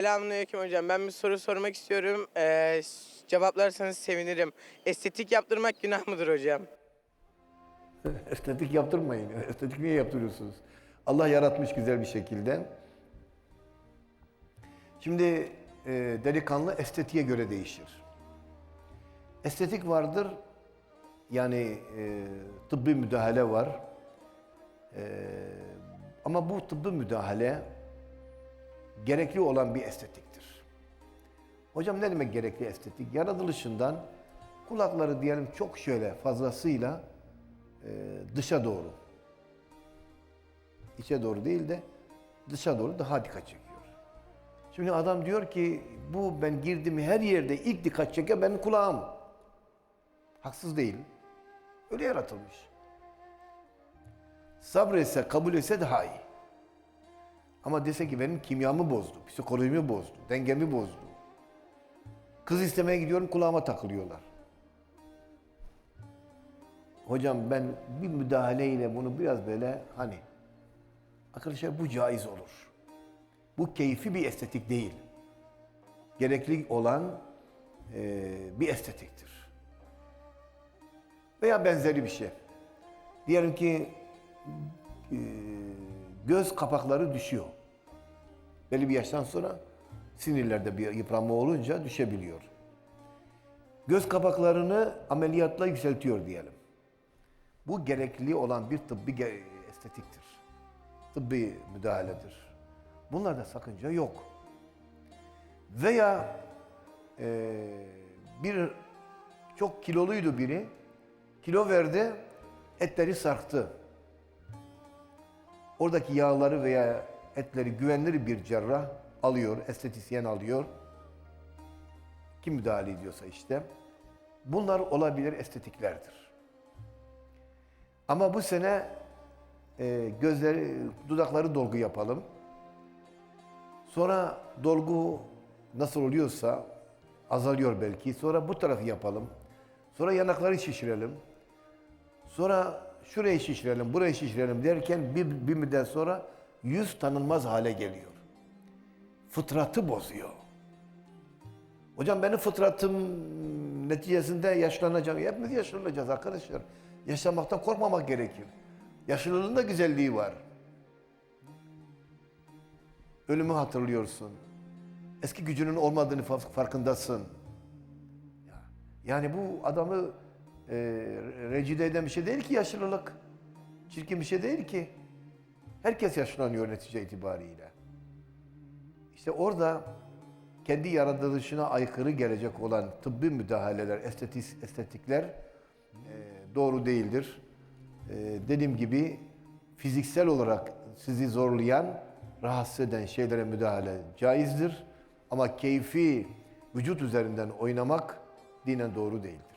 Selamünaleyküm hocam. Ben bir soru sormak istiyorum. Ee, cevaplarsanız sevinirim. Estetik yaptırmak günah mıdır hocam? Estetik yaptırmayın. Estetik niye yaptırıyorsunuz? Allah yaratmış güzel bir şekilde. Şimdi e, delikanlı estetiğe göre değişir. Estetik vardır, yani e, tıbbi müdahale var. E, ama bu tıbbi müdahale gerekli olan bir estetiktir. Hocam ne demek gerekli estetik? Yaratılışından kulakları diyelim çok şöyle fazlasıyla e, dışa doğru. İçe doğru değil de dışa doğru daha dikkat çekiyor. Şimdi adam diyor ki bu ben girdim her yerde ilk dikkat çeken benim kulağım. Haksız değil. Öyle yaratılmış. Sabretse, kabul etse daha iyi. Ama dese ki benim kimyamı bozdu, psikolojimi bozdu, dengemi bozdu. Kız istemeye gidiyorum kulağıma takılıyorlar. Hocam ben bir müdahaleyle bunu biraz böyle hani arkadaşlar bu caiz olur. Bu keyfi bir estetik değil. Gerekli olan eee, bir estetiktir. Veya benzeri bir şey. Diyelim ki eee, göz kapakları düşüyor. Belli bir yaştan sonra sinirlerde bir yıpranma olunca düşebiliyor. Göz kapaklarını ameliyatla yükseltiyor diyelim. Bu gerekli olan bir tıbbi estetiktir. Tıbbi müdahaledir. Bunlarda sakınca yok. Veya eee, bir çok kiloluydu biri, kilo verdi, etleri sarktı. Oradaki yağları veya etleri güvenilir bir cerrah alıyor, estetisyen alıyor. Kim müdahale ediyorsa işte. Bunlar olabilir estetiklerdir. Ama bu sene e, gözleri, dudakları dolgu yapalım. Sonra dolgu nasıl oluyorsa azalıyor belki. Sonra bu tarafı yapalım. Sonra yanakları şişirelim. Sonra şurayı şişirelim, burayı şişirelim derken bir, bir müddet sonra yüz tanınmaz hale geliyor. Fıtratı bozuyor. Hocam benim fıtratım neticesinde yaşlanacağım. Hepimiz yaşlanacağız arkadaşlar. Yaşamaktan korkmamak gerekir. Yaşlılığın da güzelliği var. Ölümü hatırlıyorsun. Eski gücünün olmadığını fa- farkındasın. Ya- Yani bu adamı e, rencide eden bir şey değil ki yaşlılık. Çirkin bir şey değil ki. Herkes yaşlanıyor netice itibariyle. İşte orada kendi yaratılışına aykırı gelecek olan tıbbi müdahaleler, estetik, estetikler e, doğru değildir. E, dediğim gibi fiziksel olarak sizi zorlayan, rahatsız eden şeylere müdahale caizdir. Ama keyfi vücut üzerinden oynamak dinen doğru değildir.